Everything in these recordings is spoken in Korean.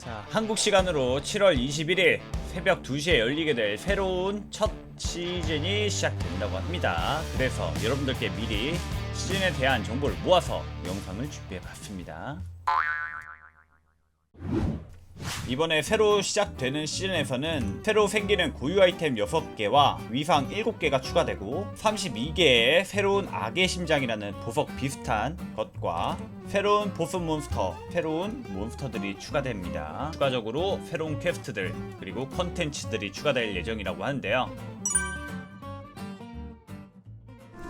자, 한국 시간으로 7월 21일 새벽 2시에 열리게 될 새로운 첫 시즌이 시작된다고 합니다. 그래서 여러분들께 미리 시즌에 대한 정보를 모아서 영상을 준비해 봤습니다. 이번에 새로 시작되는 시즌에서는 새로 생기는 고유 아이템 6개와 위상 7개가 추가되고 32개의 새로운 악의 심장이라는 보석 비슷한 것과 새로운 보스 몬스터, 새로운 몬스터들이 추가됩니다. 추가적으로 새로운 퀘스트들 그리고 컨텐츠들이 추가될 예정이라고 하는데요.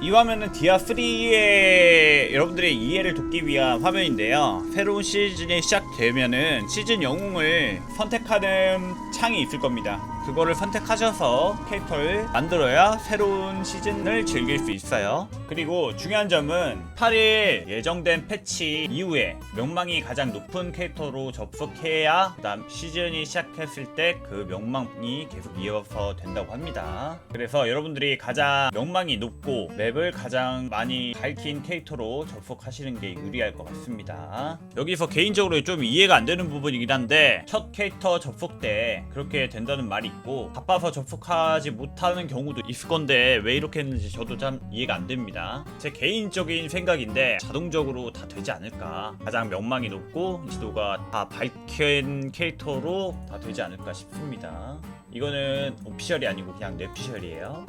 이 화면은 디아3의 여러분들의 이해를 돕기 위한 화면인데요. 새로운 시즌이 시작되면은 시즌 영웅을 선택하는 창이 있을 겁니다. 그거를 선택하셔서 캐릭터를 만들어야 새로운 시즌을 즐길 수 있어요. 그리고 중요한 점은 8일 예정된 패치 이후에 명망이 가장 높은 캐릭터로 접속해야 그다음 시즌이 시작했을 때 그 명망이 계속 이어서 된다고 합니다. 그래서 여러분들이 가장 명망이 높고 맵을 가장 많이 밝힌 캐릭터로 접속하시는 게 유리할 것 같습니다. 여기서 개인적으로 좀 이해가 안 되는 부분이긴 한데 첫 캐릭터 접속 때 그렇게 된다는 말이 있고 바빠서 접속하지 못하는 경우도 있을 건데 왜 이렇게 했는지 저도 참 이해가 안 됩니다. 제 개인적인 생각인데 자동적으로 다 되지 않을까. 가장 명망이 높고 지도가 다 밝힌 캐릭터로 다 되지 않을까 싶습니다. 이거는 오피셜이 아니고 그냥 뇌피셜이에요.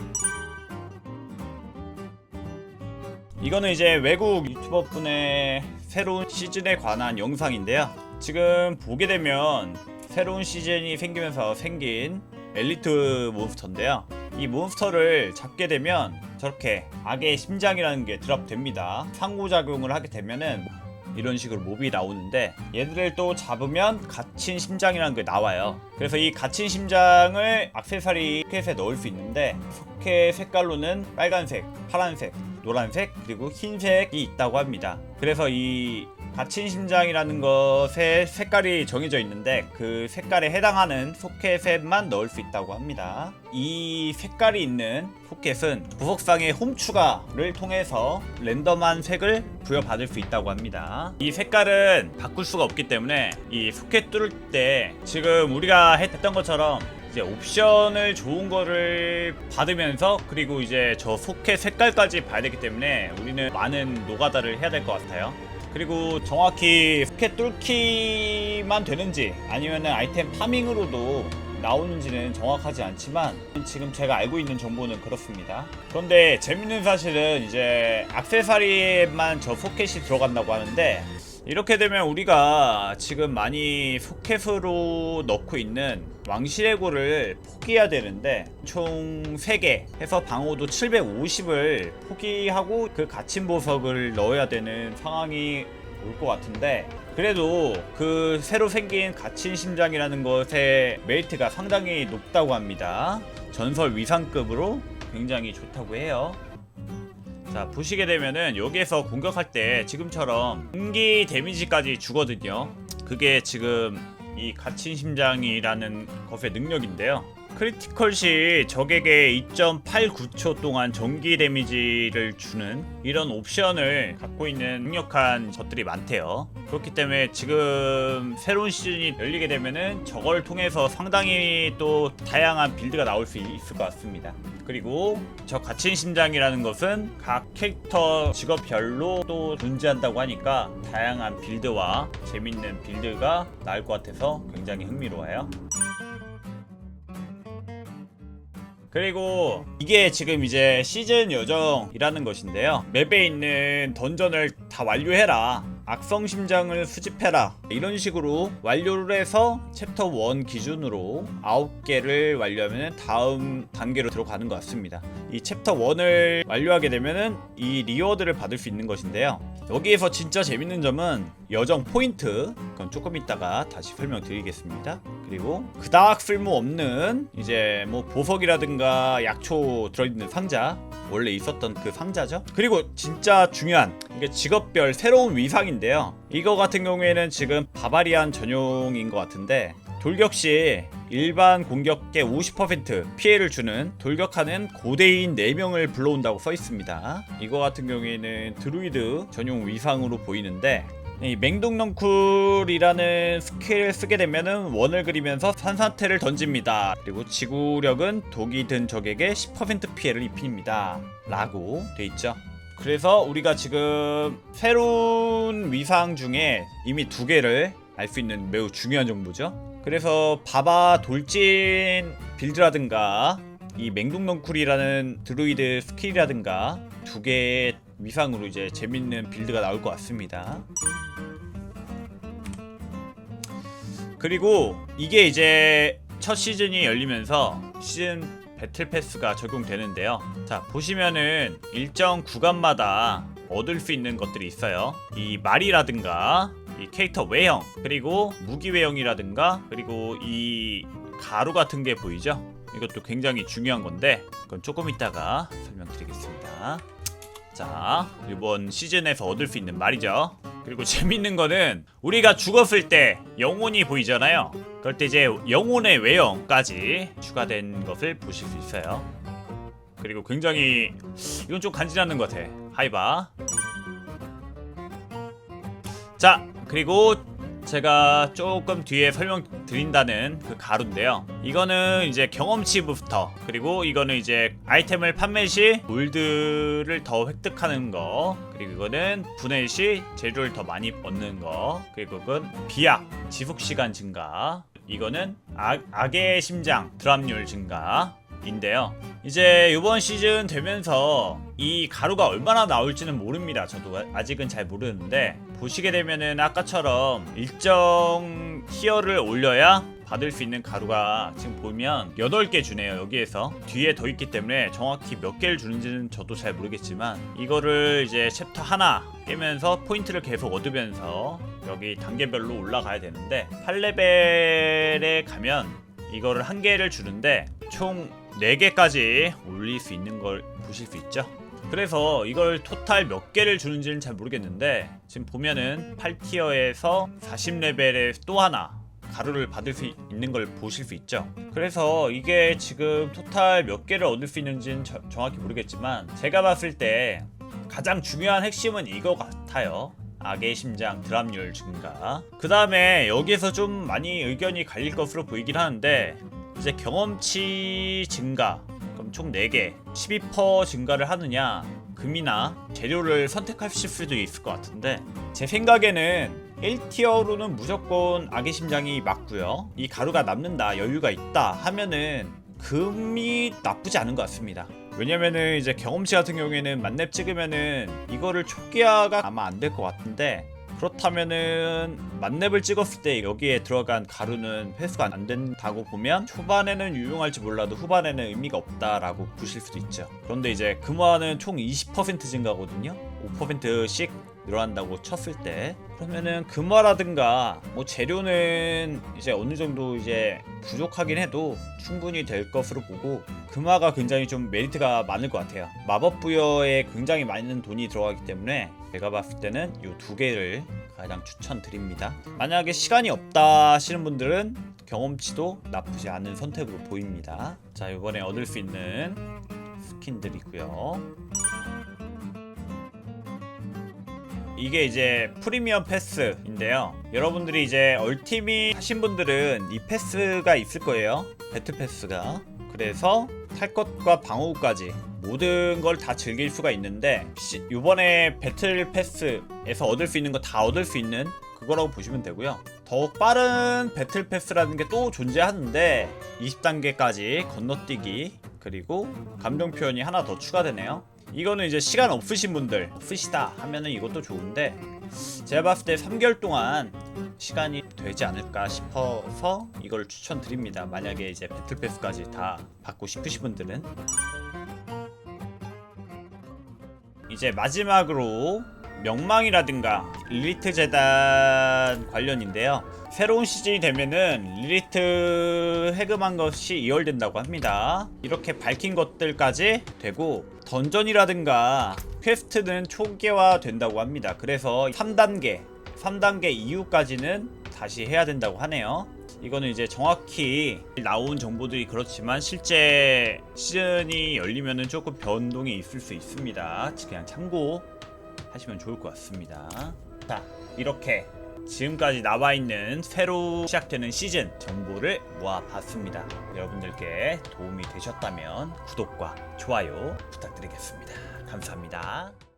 이거는 이제 외국 유튜버 분의 새로운 시즌에 관한 영상인데요. 지금 보게 되면 새로운 시즌이 생기면서 생긴 엘리트 몬스터인데요. 이 몬스터를 잡게 되면 저렇게 악의 심장이라는 게 드랍됩니다. 상호작용을 하게 되면은 이런 식으로 몹이 나오는데 얘들을 또 잡으면 갇힌 심장이라는 게 나와요. 그래서 이 갇힌 심장을 악세사리 포켓에 넣을 수 있는데 포켓 색깔로는 빨간색, 파란색, 노란색 그리고 흰색이 있다고 합니다. 그래서 이 갇힌 심장이라는 것의 색깔이 정해져 있는데 그 색깔에 해당하는 포켓에만 넣을 수 있다고 합니다. 이 색깔이 있는 포켓은 부석상의 홈 추가를 통해서 랜덤한 색을 부여받을 수 있다고 합니다. 이 색깔은 바꿀 수가 없기 때문에 이 포켓 뚫을 때 지금 우리가 했던 것처럼 이제 옵션을 좋은 거를 받으면서 그리고 이제 저 소켓 색깔까지 봐야 되기 때문에 우리는 많은 노가다를 해야 될 것 같아요. 그리고 정확히 소켓 뚫기만 되는지 아니면 아이템 파밍으로도 나오는지는 정확하지 않지만 지금 제가 알고 있는 정보는 그렇습니다. 그런데 재밌는 사실은 이제 악세사리에만 저 소켓이 들어간다고 하는데 이렇게 되면 우리가 지금 많이 포켓으로 넣고 있는 왕실의 고를 포기해야 되는데 총 3개 해서 방어도 750을 포기하고 그 갇힌 보석을 넣어야 되는 상황이 올 것 같은데 그래도 그 새로 생긴 갇힌 심장이라는 것의 메리트가 상당히 높다고 합니다. 전설 위상급으로 굉장히 좋다고 해요 자 보시게 되면은 여기에서 공격할 때 지금처럼 공기 데미지까지 주거든요. 그게 지금 이 갇힌 심장이라는 것의 능력인데요 크리티컬 시 적에게 2.89초 동안 전기 데미지를 주는 이런 옵션을 갖고 있는 강력한 것들이 많대요. 그렇기 때문에 지금 새로운 시즌이 열리게 되면은 저걸 통해서 상당히 또 다양한 빌드가 나올 수 있을 것 같습니다. 그리고 저 갇힌 심장이라는 것은 각 캐릭터 직업별로 또 존재한다고 하니까 다양한 빌드와 재밌는 빌드가 나올 것 같아서 굉장히 흥미로워요. 그리고 이게 지금 이제 시즌 요정이라는 것인데요. 맵에 있는 던전을 다 완료해라. 악성 심장을 수집해라. 이런 식으로 완료를 해서 챕터 1 기준으로 9개를 완료하면 다음 단계로 들어가는 것 같습니다. 이 챕터 1을 완료하게 되면은 이 리워드를 받을 수 있는 것인데요. 여기에서 진짜 재밌는 점은 여정 포인트. 그건 조금 이따가 다시 설명드리겠습니다. 그리고 그닥 쓸모없는 이제 뭐 보석이라든가 약초 들어있는 상자 원래 있었던 그 상자죠. 그리고 진짜 중요한 이게 직업별 새로운 위상인데요. 이거 같은 경우에는 지금 바바리안 전용인 것 같은데 돌격 시 일반 공격에 50% 피해를 주는 돌격하는 고대인 4명을 불러온다고 써 있습니다. 이거 같은 경우에는 드루이드 전용 위상으로 보이는데 이 맹독넝쿨이라는 스킬을 쓰게 되면은 원을 그리면서 산사태를 던집니다. 그리고 지구력은 독이 든 적에게 10% 피해를 입힙니다. 라고 돼 있죠. 그래서 우리가 지금 새로운 위상 중에 이미 두 개를 알 수 있는 매우 중요한 정보죠. 그래서 바바 돌진 빌드라든가 이 맹독넝쿨이라는 드루이드 스킬이라든가 두 개의 위상으로 이제 재밌는 빌드가 나올 것 같습니다. 그리고 이게 이제 첫 시즌이 열리면서 시즌 배틀 패스가 적용되는데요. 자, 보시면은 일정 구간마다 얻을 수 있는 것들이 있어요. 이 말이라든가 이 캐릭터 외형, 그리고 무기 외형이라든가 그리고 이 가루 같은 게 보이죠? 이것도 굉장히 중요한 건데 그건 조금 이따가 설명드리겠습니다. 자, 이번 시즌에서 얻을 수 있는 말이죠. 그리고 재밌는 거는 우리가 죽었을 때 영혼이 보이잖아요. 그럴 때 이제 영혼의 외형까지 추가된 것을 보실 수 있어요. 그리고 굉장히 이건 좀 간지나는 것 같아. 하이바. 자, 그리고 제가 조금 뒤에 설명드린다는 그 가루인데요. 이거는 이제 경험치 부스터 그리고 이거는 이제 아이템을 판매 시 골드를 더 획득하는 거 그리고 이거는 분해 시 재료를 더 많이 얻는 거 그리고 이건 비약 지속 시간 증가 이거는 악, 악의 심장 드랍률 증가 인데요. 이제 이번 시즌 되면서 이 가루가 얼마나 나올지는 모릅니다. 저도 아- 아직은 잘 모르는데 보시게 되면은 아까처럼 일정 티어를 올려야 받을 수 있는 가루가 지금 보면 8개 주네요 여기에서 뒤에 더 있기 때문에 정확히 몇 개를 주는지는 저도 잘 모르겠지만 이거를 이제 챕터 하나 깨면서 포인트를 계속 얻으면서 여기 단계별로 올라가야 되는데 8레벨에 가면 이거를 한 개를 주는데 총 4개까지 올릴 수 있는 걸 보실 수 있죠. 그래서 이걸 토탈 몇 개를 주는지는 잘 모르겠는데 지금 보면은 8티어에서 40레벨에 또 하나 가루를 받을 수 있는 걸 보실 수 있죠. 그래서 이게 지금 토탈 몇 개를 얻을 수 있는지는 저- 정확히 모르겠지만 제가 봤을 때 가장 중요한 핵심은 이거 같아요. 악의 심장 드랍률 증가. 그 다음에 여기에서 좀 많이 의견이 갈릴 것으로 보이긴 하는데 이제 경험치 증가. 총 4개. 12% 증가를 하느냐. 금이나 재료를 선택하실 수도 있을 것 같은데 제 생각에는 1티어로는 무조건 악의 심장이 맞고요. 이 가루가 남는다, 여유가 있다 하면은 금이 나쁘지 않은 것 같습니다. 왜냐면은 이제 경험치 같은 경우에는 만렙 찍으면은 이거를 초기화가 아마 안 될 것 같은데 그렇다면은 만렙을 찍었을 때 여기에 들어간 가루는 회수가 안 된다고 보면 초반에는 유용할지 몰라도 후반에는 의미가 없다라고 보실 수도 있죠. 그런데 이제 금화는 총 20% 증가거든요. 5%씩 늘어난다고 쳤을 때 그러면은 금화라든가 뭐 재료는 이제 어느 정도 이제 부족하긴 해도 충분히 될 것으로 보고 금화가 굉장히 좀 메리트가 많을 것 같아요 마법 부여에 굉장히 많은 돈이 들어가기 때문에 제가 봤을 때는 이 두 개를 가장 추천드립니다 만약에 시간이 없다 하시는 분들은 경험치도 나쁘지 않은 선택으로 보입니다 자 이번에 얻을 수 있는 스킨들이고요 이게 이제 프리미엄 패스인데요. 여러분들이 이제 얼티밋 하신 분들은 이 패스가 있을 거예요. 배틀 패스가. 그래서 탈 것과 방어구까지 모든 걸 다 즐길 수가 있는데 시- 이번에 배틀 패스에서 얻을 수 있는 거 다 얻을 수 있는 그거라고 보시면 되고요. 더욱 빠른 배틀 패스라는 게 또 존재하는데 20단계까지 건너뛰기 그리고 감정 표현이 하나 더 추가되네요. 이거는 이제 시간 없으신 분들 없으시다 하면은 이것도 좋은데 제가 봤을 때 3개월 동안 시간이 되지 않을까 싶어서 이걸 추천드립니다. 만약에 이제 배틀 패스까지 다 받고 싶으신 분들은 이제 마지막으로 명망이라든가 릴리트 재단 관련인데요. 새로운 시즌이 되면은 릴리트 해금한 것이 2월된다고 합니다. 이렇게 밝힌 것들까지 되고 던전이라든가 퀘스트는 초기화 된다고 합니다. 그래서 3단계, 3단계 이후까지는 다시 해야 된다고 하네요. 이거는 이제 정확히 나온 정보들이 그렇지만 실제 시즌이 열리면은 조금 변동이 있을 수 있습니다. 그냥 참고 하시면 좋을 것 같습니다. 자 이렇게 지금까지 나와 있는 새로 시작되는 시즌 정보를 모아봤습니다. 여러분들께 도움이 되셨다면 구독과 좋아요 부탁드리겠습니다. 감사합니다.